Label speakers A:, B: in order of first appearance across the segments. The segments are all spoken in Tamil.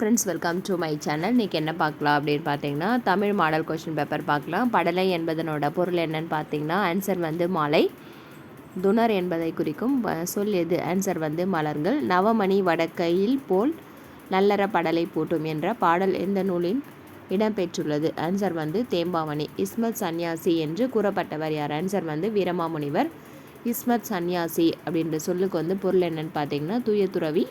A: Friends welcome to my channel இன்றைக்கி என்ன பார்க்கலாம் அப்படின்னு பார்த்தீங்கன்னா தமிழ் மாடல் கொஷின் பேப்பர் பார்க்கலாம். படலை என்பதனோட பொருள் என்னன்னு பார்த்தீங்கன்னா ஆன்சர் வந்து மாலை. துணர் என்பதை குறிக்கும் வ- சொல் எது? ஆன்சர் வந்து மலர்கள். நவமணி வடக்கையில் போல் நல்லற படலை பூட்டும் என்ற பாடல் எந்த நூலின் இடம்பெற்றுள்ளது? ஆன்சர் வந்து தேம்பாவணி. இஸ்மத் சன்னியாசி என்று கூறப்பட்டவர் யார்? ஆன்சர் வந்து வீரமாமுனிவர். இஸ்மத் சன்னியாசி அப்படின்ற சொல்லுக்கு வந்து பொருள் என்னன்னு பார்த்தீங்கன்னா தூய துறவி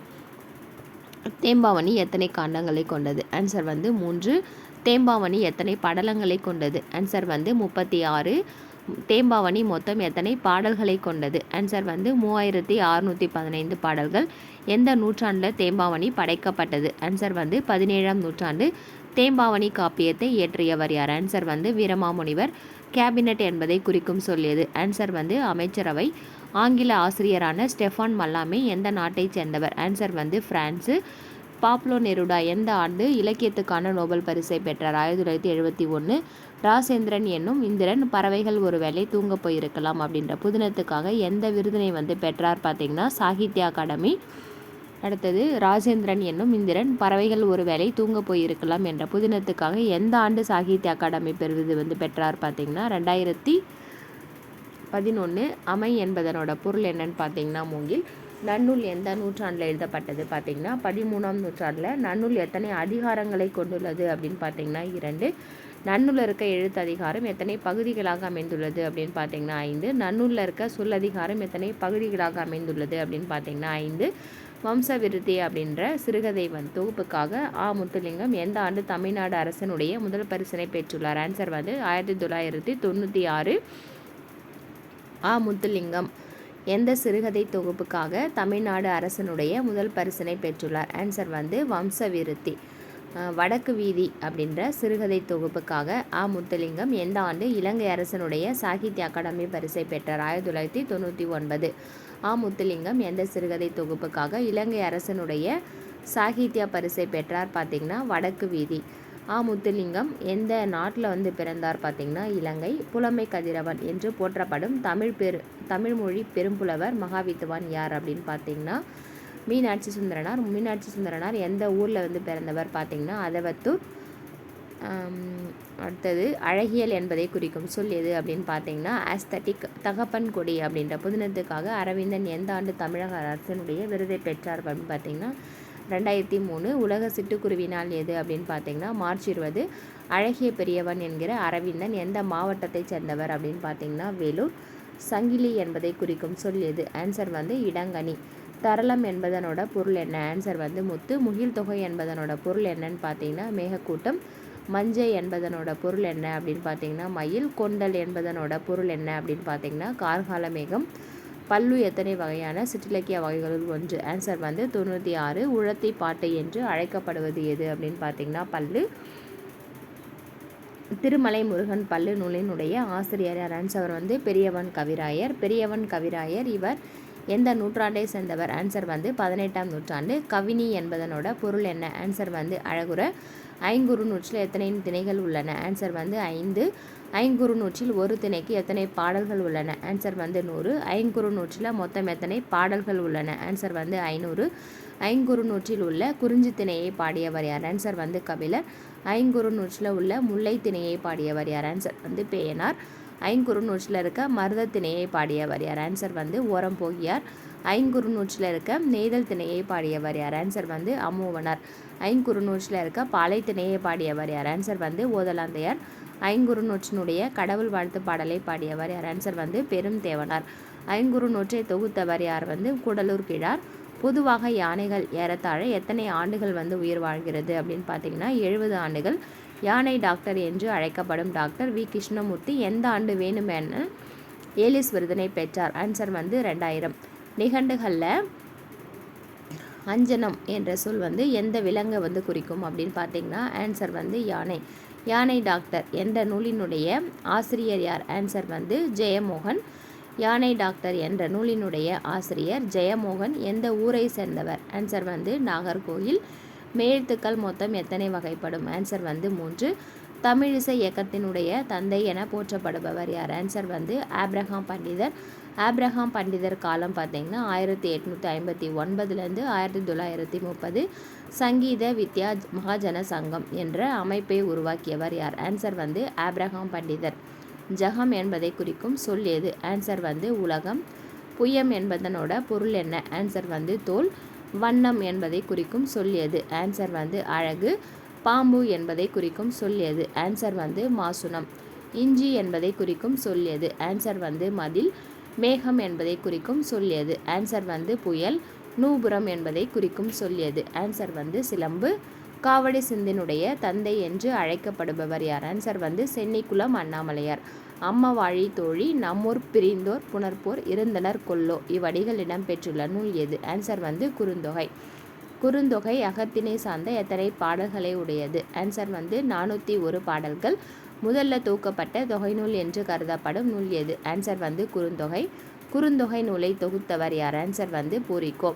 A: தேம்பாவணி எத்தனை காண்டங்களை கொண்டது? ஆன்சர் வந்து மூன்று. தேம்பாவணி எத்தனை படலங்களை கொண்டது? ஆன்சர் வந்து முப்பத்தி ஆறு தேம்பாவணி மொத்தம் எத்தனை பாடல்களை கொண்டது? ஆன்சர் வந்து மூவாயிரத்தி அறுநூற்றி பதினைந்து பாடல்கள். எந்த நூற்றாண்டில் தேம்பாவணி படைக்கப்பட்டது? ஆன்சர் வந்து பதினேழாம் நூற்றாண்டு. தேம்பாவணி காப்பியத்தை இயற்றியவர் யார்? ஆன்சர் வந்து வீரமாமுனிவர். கேபினட் என்பதை குறிக்கும் சொல்லியது. ஆன்சர் வந்து அமைச்சரவை. ஆங்கில ஆசிரியரான ஸ்டெஃபான் மல்லாமே எந்த நாட்டைச் சேர்ந்தவர்? ஆன்சர் வந்து பிரான்ஸு பாப்லோ நெருடா எந்த ஆண்டு இலக்கியத்துக்கான நோபல் பரிசை பெற்றார்? ஆயிரத்தி தொள்ளாயிரத்தி எழுபத்தி ஒன்று ராசேந்திரன் என்னும் இந்திரன் பறவைகள் ஒருவேளை தூங்கப் போயிருக்கலாம் அப்படின்ற புதினத்துக்காக எந்த விருதினை வந்து பெற்றார் பார்த்தீங்கன்னா சாகித்ய அகாடமி. அடுத்தது ராஜேந்திரன் என்னும் இந்திரன் பறவைகள் ஒருவேளை தூங்க போயிருக்கலாம் என்ற புதினத்துக்காக எந்த ஆண்டு சாகித்ய அகாடமி பெறுவது வந்து பெற்றார் பார்த்தீங்கன்னா ரெண்டாயிரத்தி பதினொன்று அமை என்பதனோட பொருள் என்னன்னு பார்த்தீங்கன்னா மூங்கில். நன்னூல் எந்த நூற்றாண்டில் எழுதப்பட்டது பார்த்தீங்கன்னா பதிமூணாம் நூற்றாண்டில் நன்னூல் எத்தனை அதிகாரங்களை கொண்டுள்ளது அப்படின்னு பார்த்தீங்கன்னா இரண்டு. நன்னூலில் இருக்க எழுத்து அதிகாரம் எத்தனை பகுதிகளாக அமைந்துள்ளது அப்படின்னு பார்த்தீங்கன்னா ஐந்து. நன்னூலில் இருக்க சொல்லதிகாரம் எத்தனை பகுதிகளாக அமைந்துள்ளது அப்படின்னு பார்த்தீங்கன்னா ஐந்து. வம்சவிருத்தி அப்படின்ற சிறுகதை வந்து தொகுப்புக்காக ஆ. முத்துலிங்கம் எந்த ஆண்டு தமிழ்நாடு அரசனுடைய முதல் பரிசனை பெற்றுள்ளார்? ஆன்சர் வந்து ஆயிரத்தி தொள்ளாயிரத்தி தொண்ணூற்றி ஆறு. ஆ முத்துலிங்கம். எந்த சிறுகதை தொகுப்புக்காக தமிழ்நாடு அரசனுடைய முதல் பரிசனை பெற்றுள்ளார்? ஆன்சர் வந்து வம்ச விருத்தி வடக்கு வீதி அப்படின்ற சிறுகதை தொகுப்புக்காக ஆ முத்துலிங்கம் எந்த ஆண்டு இலங்கை அரசனுடைய சாகித்ய அகாடமி பரிசை பெற்றார்? ஆயிரத்தி தொள்ளாயிரத்தி தொண்ணூற்றி ஒன்பது. ஆ முத்துலிங்கம் எந்த சிறுகதை தொகுப்புக்காக இலங்கை அரசனுடைய சாகித்ய பரிசை பெற்றார்? பார்த்தீங்கன்னா வடக்கு வீதி. ஆ முத்துலிங்கம் எந்த நாட்டில் வந்து பிறந்தார் பார்த்தீங்கன்னா இலங்கை புலமை கதிரவன் என்று போற்றப்படும் தமிழ் பெரு தமிழ் மொழி பெரும்புலவர் மகாவித்துவான் யார் அப்படின்னு பார்த்தீங்கன்னா மீனாட்சி சுந்தரனார். மீனாட்சி சுந்தரனார் எந்த ஊரில் வந்து பிறந்தவர் பார்த்தீங்கன்னா அதவத்தூர் அடுத்தது அழகியல் என்பதை குறிக்கும் சொல் எது அப்படின்னு பார்த்தீங்கன்னா ஆஸ்தட்டிக் தகப்பன் கொடி அப்படின்ற புதினத்துக்காக அரவிந்தன் எந்த ஆண்டு தமிழக அரசினுடைய விருதை பெற்றார் அப்படின்னு பார்த்தீங்கன்னா ரெண்டாயிரத்தி மூணு உலக சிட்டுக்குருவி நாள் எது அப்படின்னு பார்த்தீங்கன்னா மார்ச் இருபது அழகிய பெரியவன் என்கிற அரவிந்தன் எந்த மாவட்டத்தைச் சேர்ந்தவர் அப்படின்னு பார்த்தீங்கன்னா வேலூர். சங்கிலி என்பதை குறிக்கும் சொல் எது? ஆன்சர் வந்து இடங்கனி. தரளம் என்பதனோட பொருள் என்ன? ஆன்சர் வந்து முத்து. முகில் தொகை என்பதனோட பொருள் என்னன்னு பார்த்தீங்கன்னா மேகக்கூட்டம். மஞ்சை என்பதனோட பொருள் என்ன அப்படின்னு பார்த்தீங்கன்னா மயில். கொண்டல் என்பதனோட பொருள் என்ன அப்படின்னு பார்த்தீங்கன்னா கார்கால மேகம். பல்லு எத்தனை வகையான? சிற்றிலக்கிய வகைகளுள் ஒன்று. ஆன்சர் வந்து தொண்ணூற்றி ஆறு. உழத்தி பாட்டு என்று அழைக்கப்படுவது எது அப்படின்னு பார்த்தீங்கன்னா பல்லு. திருமலை முருகன் பல்லு நூலினுடைய ஆசிரியர் ஆன்சர் வந்து பெரியவன் கவிராயர். பெரியவன் கவிராயர் இவர் எந்த நூற்றாண்டை சேர்ந்தவர்? ஆன்சர் வந்து பதினெட்டாம் நூற்றாண்டு. கவினி என்பதனோட பொருள் என்ன? ஆன்சர் வந்து அழகுற ஐங்குறு நூற்றில் எத்தனை திணைகள் உள்ளன? ஆன்சர் வந்து ஐந்து. ஐங்குறு நூற்றில் ஒரு திணைக்கு எத்தனை பாடல்கள் உள்ளன? ஆன்சர் வந்து நூறு. ஐங்குறு நூற்றில் மொத்தம் எத்தனை பாடல்கள் உள்ளன? ஆன்சர் வந்து ஐநூறு. ஐங்குறு நூற்றில் உள்ள குறிஞ்சி திணையை பாடியவர் யார்? ஆன்சர் வந்து கபிலர். ஐங்குறு நூற்றில் உள்ள முல்லை திணையை பாடியவர் யார்? ஆன்சர் வந்து பேயனார். ஐங்குறு நூற்றில் இருக்க மருத திணையை பாடியவர் யார்? ஆன்சர் வந்து ஓரம் போகியார். ஐங்குறு நூற்றில் இருக்க நெய்தல் திணையை பாடியவர் யார்? ஆன்சர் வந்து அம்மூவனார் ஐங்குறு நூற்றில் இருக்க பாலை திணையை பாடியவர் யார்? ஆன்சர் வந்து ஓதலாந்தையார். ஐங்குறு நூற்றினுடைய கடவுள் வாழ்த்து பாடலை பாடியவர் யார்? ஆன்சர் வந்து பெரும் தேவனார். ஐங்குறு நூற்றை தொகுத்தவர் யார் வந்து? கூடலூர் கிழார். பொதுவாக யானைகள் ஏறத்தாழ எத்தனை ஆண்டுகள் வந்து உயிர் வாழ்கிறது அப்படின்னு பார்த்தீங்கன்னா எழுபது ஆண்டுகள். யானை டாக்டர் என்று அழைக்கப்படும் டாக்டர் வி. கிருஷ்ணமூர்த்தி எந்த ஆண்டு வேணுமென ஏலிஸ் விருதினை பெற்றார். ஆன்சர் வந்து ரெண்டாயிரம். நிகண்டுகளில் அஞ்சனம் என்ற சொல் வந்து எந்த விலங்கை வந்து குறிக்கும் அப்படின்னு பார்த்தீங்கன்னா ஆன்சர் வந்து யானை. யானை டாக்டர் என்ற நூலினுடைய ஆசிரியர் யார்? ஆன்சர் வந்து ஜெயமோகன். யானை டாக்டர் என்ற நூலினுடைய ஆசிரியர் ஜெயமோகன். எந்த ஊரை சேர்ந்தவர்? ஆன்சர் வந்து நாகர்கோயில் மேழ்த்துக்கள் மொத்தம் எத்தனை வகைப்படும்? ஆன்சர் வந்து மூன்று. தமிழிசை இயக்கத்தினுடைய தந்தை என போற்றப்படுபவர் யார்? ஆன்சர் வந்து ஆப்ரஹாம் பண்டிதர். ஆப்ரஹாம் பண்டிதர் காலம் பார்த்தீங்கன்னா ஆயிரத்தி எட்நூற்றி ஐம்பத்தி ஒன்பதுலேருந்து ஆயிரத்தி தொள்ளாயிரத்தி முப்பது. சங்கீத வித்யா மகாஜன சங்கம் என்ற அமைப்பை உருவாக்கியவர் யார்? ஆன்சர் வந்து ஆப்ரஹாம் பண்டிதர். ஜகம் என்பதை குறிக்கும் சொல் எது? ஆன்சர் வந்து உலகம். புயம் என்பதனோட பொருள் என்ன? ஆன்சர் வந்து தோல். வண்ணம் என்பதை குறிக்கும் சொல் எது? ஆன்சர் வந்து அழகு. பாம்பு என்பதை குறிக்கும் சொல் எது? ஆன்சர் வந்து மாசுனம் இஞ்சி என்பதை குறிக்கும் சொல் எது? ஆன்சர் வந்து மதில். மேகம் என்பதை குறிக்கும் சொல்லியது. ஆன்சர் வந்து புயல். நூபுரம் என்பதை குறிக்கும் சொல்லியது. ஆன்சர் வந்து சிலம்பு. காவடி சிந்தினுடைய தந்தை என்று அழைக்கப்படுபவர் யார்? ஆன்சர் வந்து சென்னிக்குளம் அண்ணாமலையார். அம்மா வாழி தோழி நம்மூர் பிரிந்தோர் புனர்போர் இருந்தனர் கொல்லோ. இவ்வடிகள் இடம்பெற்றுள்ள நூல் எது? ஆன்சர் வந்து குறுந்தொகை. குறுந்தொகை அகத்தினை சார்ந்த எத்தனை பாடல்களை உடையது? ஆன்சர் வந்து நானூற்றி ஒரு பாடல்கள். முதல்ல தூக்கப்பட்ட தொகை நூல் என்று கருதப்படும் நூல் எது? ஆன்சர் வந்து குறுந்தொகை. குறுந்தொகை நூலை தொகுத்தவர் யார்? ஆன்சர் வந்து பூரிக்கோ.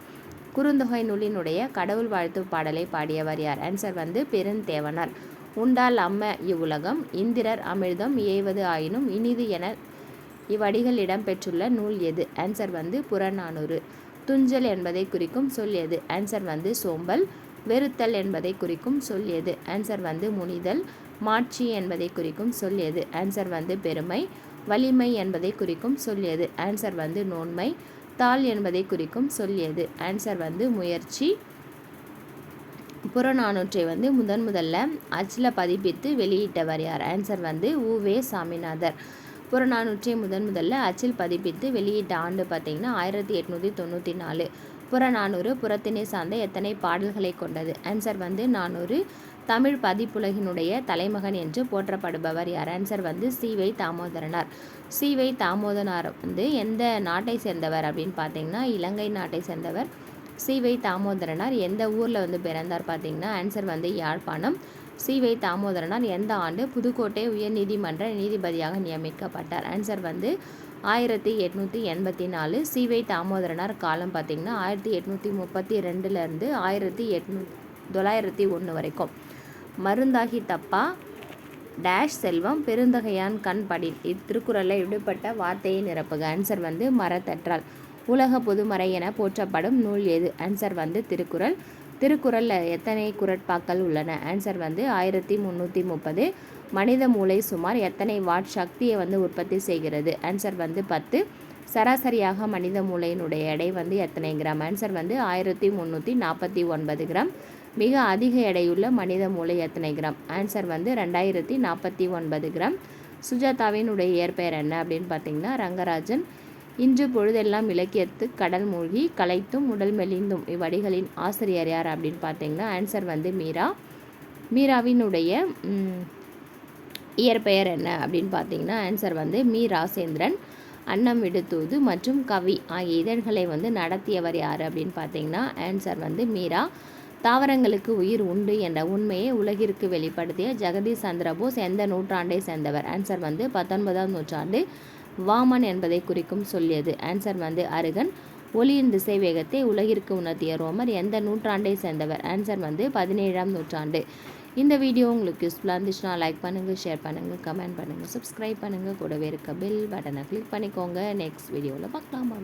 A: குறுந்தொகை நூலினுடைய கடவுள் வாழ்த்து பாடலை பாடியவர் யார்? ஆன்சர் வந்து பெருந்தேவனார். உண்டால் அம்ம இவ்வுலகம் இந்திரர் அமிர்தம் ஏய்வது ஆயினும் இனிது என இவ்வடிகள் இடம்பெற்றுள்ள நூல் எது? ஆன்சர் வந்து புறநானூறு. துஞ்சல் என்பதை குறிக்கும் சொல் எது? ஆன்சர் வந்து சோம்பல். வெறுத்தல் என்பதை குறிக்கும் சொல் எது? ஆன்சர் வந்து முனிதல். மாட்சி என்பதை குறிக்கும் சொல் எது? ஆன்சர் வந்து பெருமை. வலிமை என்பதை குறிக்கும் சொல் எது? ஆன்சர் வந்து நோன்மை. தாள் என்பதை குறிக்கும் சொல் எது? ஆன்சர் வந்து முயற்சி. புறநானூற்றை வந்து முதன் முதல்ல அச்சில் பதிப்பித்து வெளியிட்டவர் யார்? ஆன்சர் வந்து உவே சாமிநாதர். புறநானூற்றை முதன் முதல்ல அச்சில் பதிப்பித்து வெளியிட்ட ஆண்டு பார்த்திங்கன்னா ஆயிரத்தி எட்நூற்றி தொண்ணூற்றி நாலு. புறநானூறு புறத்தினை சார்ந்த எத்தனை பாடல்களை கொண்டது? ஆன்சர் வந்து நானூறு. தமிழ் பதிப்புலகினுடைய தலைமகன் என்று போற்றப்படுபவர் யார்? ஆன்சர் வந்து சிவை தாமோதரனார். சிவை தாமோதரனார் வந்து எந்த நாட்டை சேர்ந்தவர் அப்படின்னு பார்த்தீங்கன்னா இலங்கை நாட்டை சேர்ந்தவர் சிவை தாமோதரனார். எந்த ஊரில் வந்து பிறந்தார் பார்த்தீங்கன்னா ஆன்சர் வந்து யாழ்ப்பாணம். சி வை தாமோதரனார் எந்த ஆண்டு புதுக்கோட்டை உயர்நீதிமன்ற நீதிபதியாக நியமிக்கப்பட்டார்? ஆன்சர் வந்து ஆயிரத்தி எட்நூற்றி எண்பத்தி நாலு. சி வை தாமோதரனார் காலம் பார்த்திங்கன்னா ஆயிரத்தி எட்நூற்றி முப்பத்தி ரெண்டுலேருந்து ஆயிரத்தி எட்நூ தொள்ளாயிரத்தி ஒன்று வரைக்கும். மருந்தாகி தப்பா? டேஷ் செல்வம் பெருந்தகையான் கண் படின் இத்திருக்குறளில் விடுபட்ட வார்த்தையை நிரப்புக. ஆன்சர் வந்து மரத்தற்றால். உலக பொதுமறை என போற்றப்படும் நூல் எது? ஆன்சர் வந்து திருக்குறள். திருக்குறளில் எத்தனை குரட்பாக்கள் உள்ளன? ஆன்சர் வந்து ஆயிரத்தி முந்நூற்றி முப்பது. மனித மூளை சுமார் எத்தனை வாட் சக்தியை வந்து உற்பத்தி செய்கிறது? ஆன்சர் வந்து பத்து. சராசரியாக மனித மூளையினுடைய எடை வந்து எத்தனை கிராம்? ஆன்சர் வந்து ஆயிரத்தி முந்நூற்றி நாற்பத்தி ஒன்பது கிராம். மிக அதிக எடையுள்ள மனித மூளை எத்தனை கிராம்? ஆன்சர் வந்து ரெண்டாயிரத்தி நாற்பத்தி ஒன்பது கிராம். சுஜாதாவினுடைய இயற்பெயர் என்ன அப்படின்னு பார்த்தீங்கன்னா ரங்கராஜன். இன்று பொழுதெல்லாம் இலக்கியத்து கடல் மூழ்கி கலைத்தும் உடல் மெலிந்தும். இவ்வடிகளின் ஆசிரியர் யார் அப்படின்னு பார்த்தீங்கன்னா ஆன்சர் வந்து மீரா. மீராவினுடைய இயற்பெயர் என்ன அப்படின்னு பார்த்தீங்கன்னா ஆன்சர் வந்து மீ ராசேந்திரன் அன்னம் விடுத்தூது மற்றும் கவி ஆகிய இதழ்களை வந்து நடத்தியவர் யார் அப்படின்னு பார்த்தீங்கன்னா ஆன்சர் வந்து மீரா. தாவரங்களுக்கு உயிர் உண்டு என்ற உண்மையை உலகிற்கு வெளிப்படுத்திய ஜெகதீஷ் சந்திரபோஸ் எந்த நூற்றாண்டை சேர்ந்தவர்? ஆன்சர் வந்து பத்தொன்பதாம் நூற்றாண்டு வாமன் என்பதை குறிக்கும் சொல்லியது. ஆன்சர் வந்து அருகன். ஒளியின் திசை வேகத்தை உலகிற்கு உணர்த்திய ரோமர் எந்த நூற்றாண்டை சேர்ந்தவர்? ஆன்சர் வந்து பதினேழாம் நூற்றாண்டு. இந்த வீடியோ உங்களுக்கு யூஸ்ஃபுல்லாக இருந்துச்சுன்னா லைக் பண்ணுங்கள் ஷேர் பண்ணுங்கள் கமெண்ட் பண்ணுங்கள் சப்ஸ்கிரைப் பண்ணுங்கள் கூடவே இருக்க பெல் பட்டனை கிளிக் பண்ணிக்கோங்க. நெக்ஸ்ட் வீடியோவில் பார்க்கலாமா